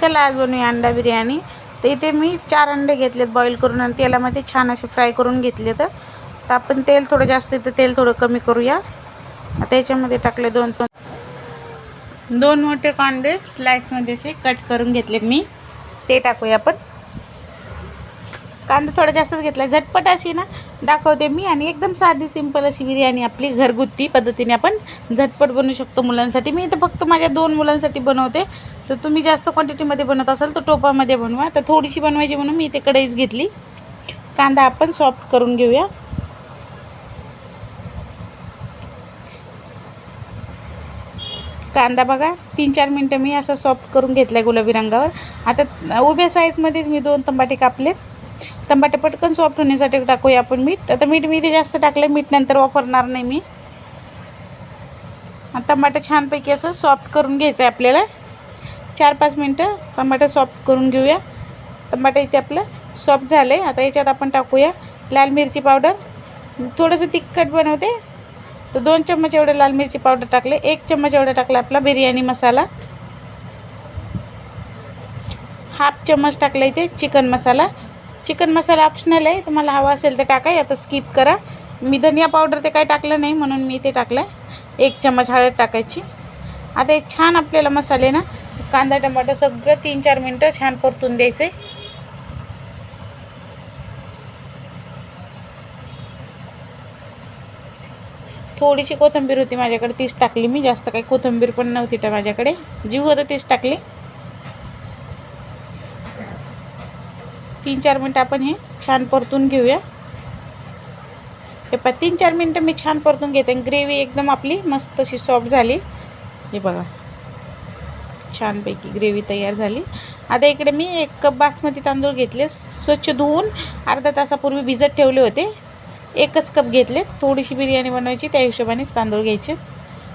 चला आज बनवूया अंडा बिर्याणी. तर इथे मी चार अंडे घेतलेत बॉईल करून आणि तेलामध्ये छान असे फ्राय करून घेतले तर तर आपण तेल थोडं जास्त तर तेल थोडं कमी करूया. आता याच्यामध्ये टाकले दोन दोन मोठे कांदे स्लाइसमध्ये असे कट करून घेतलेत मी. ते टाकूया आपण. कांदा थोडा जास्तच घेतला. झटपट अशी ना दाखवते मी आणि एकदम साधी सिंपल अशी बिर्याणी आपली घरगुती पद्धतीने आपण झटपट बनवू शकतो मुलांसाठी. मी इथं फक्त माझ्या दोन मुलांसाठी बनवते. तर तुम्ही जास्त क्वांटिटीमध्ये बनवत असाल तर टोपामध्ये बनवा. तर थोडीशी बनवायची म्हणून मी इथे कढईच घेतली. कांदा आपण सॉफ्ट करून घेऊया. कांदा बघा तीन चार मिनटं मी असं सॉफ्ट करून घेतला आहे गुलाबी रंगावर. आता उभ्या साईजमध्येच मी दोन तंबाटे कापलेत. टमाटे पटकन सॉफ्ट होण्यासाठी टाकूया आपण मीठ. आता मीठ मी ते जास्त टाकलं मीठ नंतर वापरणार नाही मी. टमाटर छानपैकी असं सॉफ्ट करून घ्यायचं आहे आपल्याला. चार पाच मिनटं टमाटर सॉफ्ट करून घेऊया. टमाटर इथे आपलं सॉफ्ट झालं आहे आता याच्यात आपण टाकूया लाल मिरची पावडर थोडंसं तिखट बनवते. तर दोन चम्मच एवढं लाल मिरची पावडर टाकले. एक चम्मच एवढं टाकलं आपला बिर्याणी मसाला. हाफ चम्मच टाकला इथे chicken masala. Chicken masala optional आहे. तुम्हाला हवा असेल तर टाका. आता स्किप करा. मी धनिया पावडर ते काही टाकलं नाही म्हणून मी ते टाकलं आहे एक चम्मच हळद टाकायची. आता हे छान आपल्याला मसाले ना कांदा टमाटर सगळं तीन चार मिनटं छान परतून द्यायचं. आहे थोडीशी कोथिंबीर होती माझ्याकडे तीच टाकली मी. जास्त काही कोथिंबीर पण नव्हती तर माझ्याकडे. जीव होतं तीच टाकली. तीन चार मिनटं आपण हे छान परतून घेऊया. हे पहा तीन चार मिनटं मी छान परतून घेते. ग्रेव्ही एकदम आपली मस्त अशी सॉफ्ट झाली. हे बघा. छानपैकी ग्रेव्ही तयार झाली. आता इकडे मी एक कप बासमती तांदूळ घेतले. स्वच्छ धुवून अर्धा तासापूर्वी भिजत ठेवले होते. एकच कप घेतले. थोडीशी बिर्याणी बनवायची त्या हिशोबानेच तांदूळ घ्यायचे.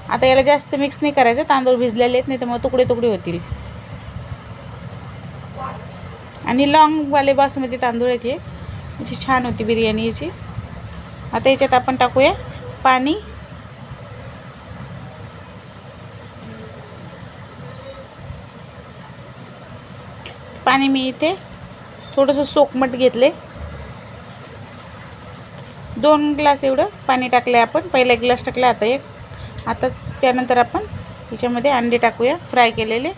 आता याला जास्त मिक्स नाही करायचं. तांदूळ भिजलेले आहेत नाही तर मग तुकडे तुकडे होतील. आणि लॉंगवाले बासमती तांदूळ आहेत हे म्हणजे छान होती बिर्याणी याची. आता याच्यात आपण टाकूया पाणी. पाणी मी इथे थोडंसं सोकमट घेतले. दोन ग्लास एवढं पाणी टाकलं आहे आपण. पहिला एक ग्लास टाकला आता एक. आता त्यानंतर आपण याच्यामध्ये अंडे टाकूया फ्राय केलेले.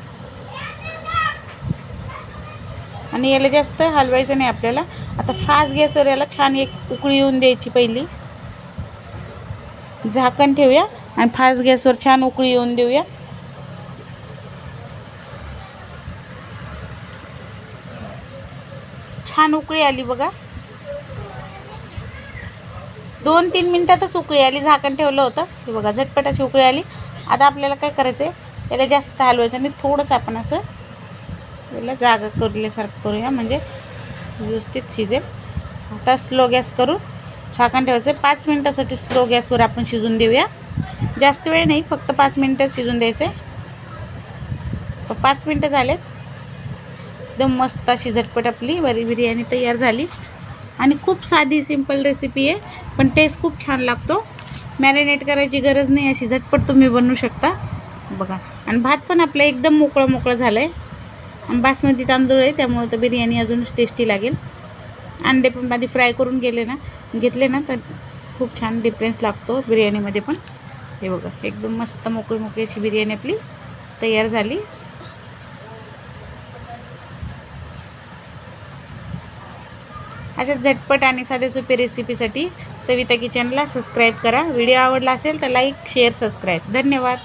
आणि याला जास्त हलवायचं नाही आपल्याला. आता फास्ट गॅसवर याला छान एक उकळी येऊन द्यायची पहिली. झाकण ठेवूया आणि फास्ट गॅसवर छान उकळी येऊन देऊया. छान उकळी आली बघा. दोन तीन मिनटातच उकळी आली झाकण ठेवलं होतं. हे बघा झटपट अशी उकळी आली. आता आपल्याला काय करायचं आहे याला जास्त हलवायचं आणि थोडंसं आपण असं याला जागा करल्यासारखं करूया. म्हणजे व्यवस्थित शिजेल. आता स्लो गॅस करून झाकण ठेवायचं. पाच मिनटासाठी स्लो गॅसवर आपण शिजून देऊया. जास्त वेळ नाही फक्त पाच मिनटं शिजून द्यायचं आहे पाच मिनटं झालेत. एकदम मस्त अशी झटपट आपली बरी बिर्याणी तयार झाली. आणि खूप साधी सिंपल रेसिपी आहे पण टेस्ट खूप छान लागतो. मॅरिनेट करायची गरज नाही अशी झटपट तुम्ही बनवू शकता. बघा. आणि भात पण आपलं एकदम मोकळं मोकळं झालं आहे बासमती तांदूळ आहे त्यामुळे तर बिर्याणी अजूनच टेस्टी लागेल. अंडे पण आधी फ्राय करून गेले ना घेतले ना तर खूप छान डिफरन्स लागतो बिर्याणीमध्ये पण. हे बघा एकदम मस्त मोकळी मोकळी अशी बिर्याणी आपली तयार झाली. अशा झटपट आणि साधे सोपी रेसिपीसाठी सविता किचनला सबस्क्राईब करा. व्हिडिओ आवडला असेल तर लाईक शेअर सबस्क्राईब धन्यवाद.